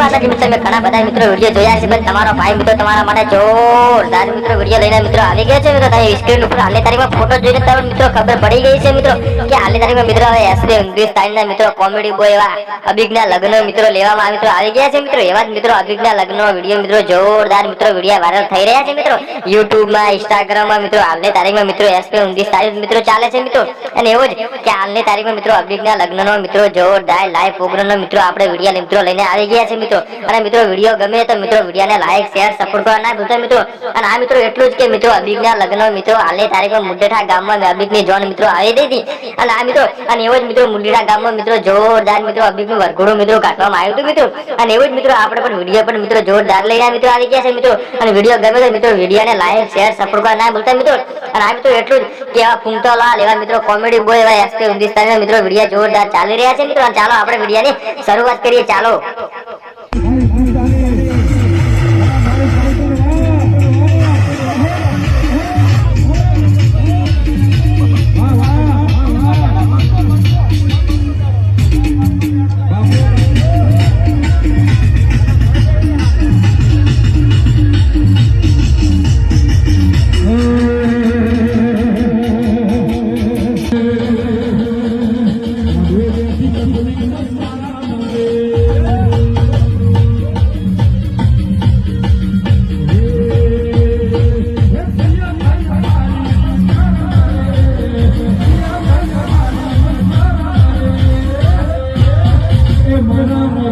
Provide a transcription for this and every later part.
વાળા કે મિત્રો મેં કણા બતાય મિત્રો વિડિયો જોયા છે બસ તમારો ભાઈ મિત્રો તમારા માટે જોરદાર મિત્રો વિડિયો લઈને મિત્રો આવી ગયા છે કે આ સ્ક્રીન ઉપર આલેતારીમાં ફોટો જો કે તમ મિત્રો ખબર પડી ગઈ છે મિત્રો કે આલેતારીમાં મિત્રો એસ્પી ઉંધી સ્ટાઈલના મિત્રો કોમેડી બોય વા અભિગના લગ્ન મિત્રો લેવામાં આવી તો આવી ગયા છે મિત્રો એવાજ મિત્રો અભિગના લગ્નનો વિડિયો મિત્રો જોરદાર મિત્રો વિડિયો વાયરલ થઈ રહ્યા છે મિત્રો YouTube માં Instagram માં મિત્રો આલેતારીમાં મિત્રો એસ્પી ઉંધી સ્ટાઈલ મિત્રો ચાલે છે મિત્રો અને એવો જ કે આલેતારીમાં મિત્રો અભિગના લગ્નનો મિત્રો જોરદાર લાઇફ પ્રોગ્રામનો મિત્રો આપણે વિડિયો લઈને આવી ગયા છે મિત્રો અને મિત્રો વિડીયો ગમે તો મિત્રો વિડીયોને લાઈક શેર સપોર્ટ કરવા ના ભૂલતા મિત્રો અને આ મિત્રો એટલું જ કે મિત્રો અબીકના લગ્ન મિત્રો હાલની તારીખમાં મુંડેઠા ગામમાં અબીકની જોન મિત્રો આવી દીધી અને આ મિત્રો અને એવો જ મિત્રો મુંડેઠા ગામમાં મિત્રો જોરદાર મિત્રો અબીકનું વરઘોડું મિત્રો કાઢવામાં આવ્યું મિત્રો અને એવું જ મિત્રો આપણે પણ વિડીયો પણ મિત્રો જોરદાર લઈને મિત્રો આવી ગયા છે મિત્રો અને વિડીયો ગમે તો મિત્રો ને લાઈક શેર સપોર્ટ કરવા ના ભૂલતા મિત્રો અને આ મિત્રો એટલું જ કે એવા ફૂંકતોલાલ એવા મિત્રો કોમેડી બોય એવા એસપી હિન્દુસ્તાનના મિત્રો વિડીયો જોરદાર ચાલી રહ્યા છે મિત્રો ચાલો આપણે ની શરૂઆત કરીએ ચાલો Thank you.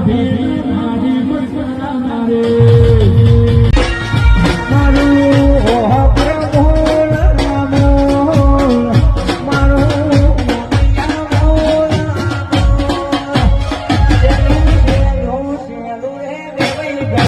Happy